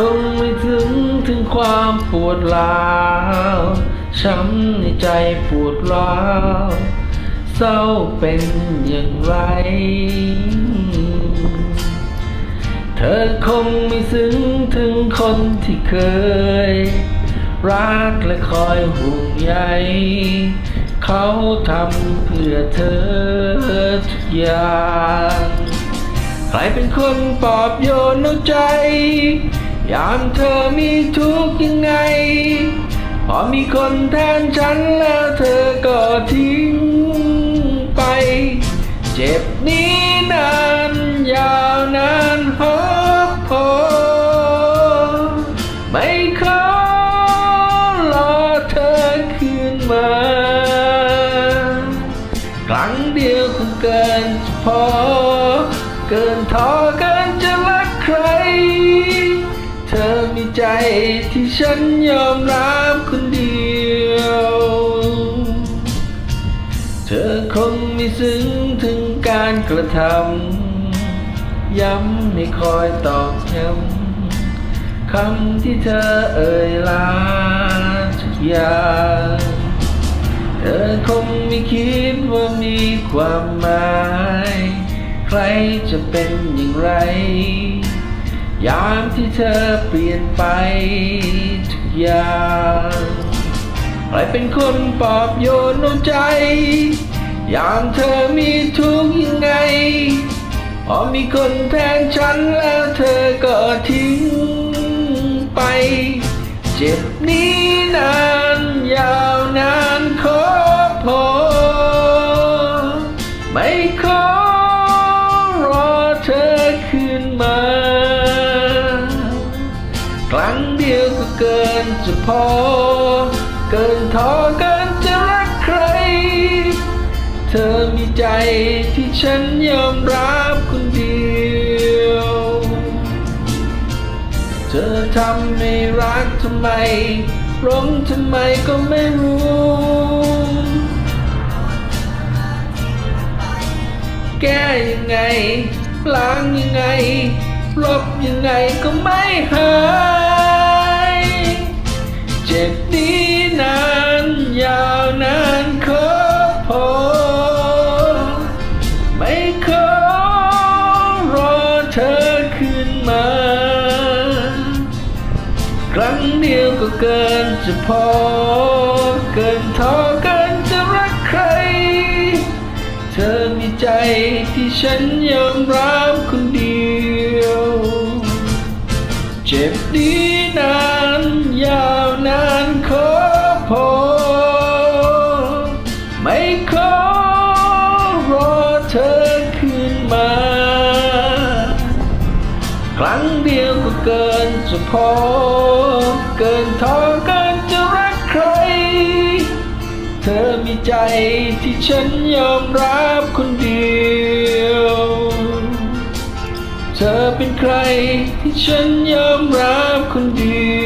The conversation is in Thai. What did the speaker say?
คงไม่ถึงถึงความปวดร้าวช้ำในใจปวดร้าวเศร้าเป็นอย่างไร เธอคงไม่ซึ้งถึงคนที่เคย รักและคอยห่วงใยเขาทำเพื่อเธอทุกอย่าง ใครเป็นคนปลอบโยนเอาใจ ยามเธอมีทุกข์ยังไง พอมีคนแทนฉันแล้วเธอก็ทิ้งไป เจ็บนี้นานยาวนานพอพอ ไม่ขอรอเธอคืนมา ครั้งเดียวคงเกินจะพอ เกินท้อกิน ที่ฉันยอมรับคนเดียว เธอคงไม่ซึ้งถึงการกระทำ ย้ำไม่คอยตอกย้ำคำที่เธอเอ่ยลาทุกอย่างเธอคงไม่คิดว่ามีความหมาย ใครจะเป็นอย่างไร ยามที่เธอเปลี่ยนไปทุกอย่างใครเป็นคนปลอบโยนเอาใจ ยามเธอมีทุกยังไง พอมีคนแทนฉันแล้วเธอก็ทิ้งไป เจ็บนี้ พอ เกินทอเกินจะรักใคร เธอมีใจที่ฉันยอมรับคนเดียว เธอทำไม่รักทำไมร้องทำไมก็ไม่รู้แก้ยังไงล้างยังไงลบยังไงก็ไม่หา ครั้งเดียวก็เกินจะพอ เกินท้อเกินจะรักใคร เธอมีใจที่ฉันยอมรับคนเดียว เจ็บดีนานยาวนานขอพอ ไม่ขอรอเธอคืนมา ครั้งเดียว จะพอเกินทอเกินจะรักใคร เธอมีใจที่ฉันยอมรับคนเดียว เธอเป็นใครที่ฉันยอมรับคนเดียว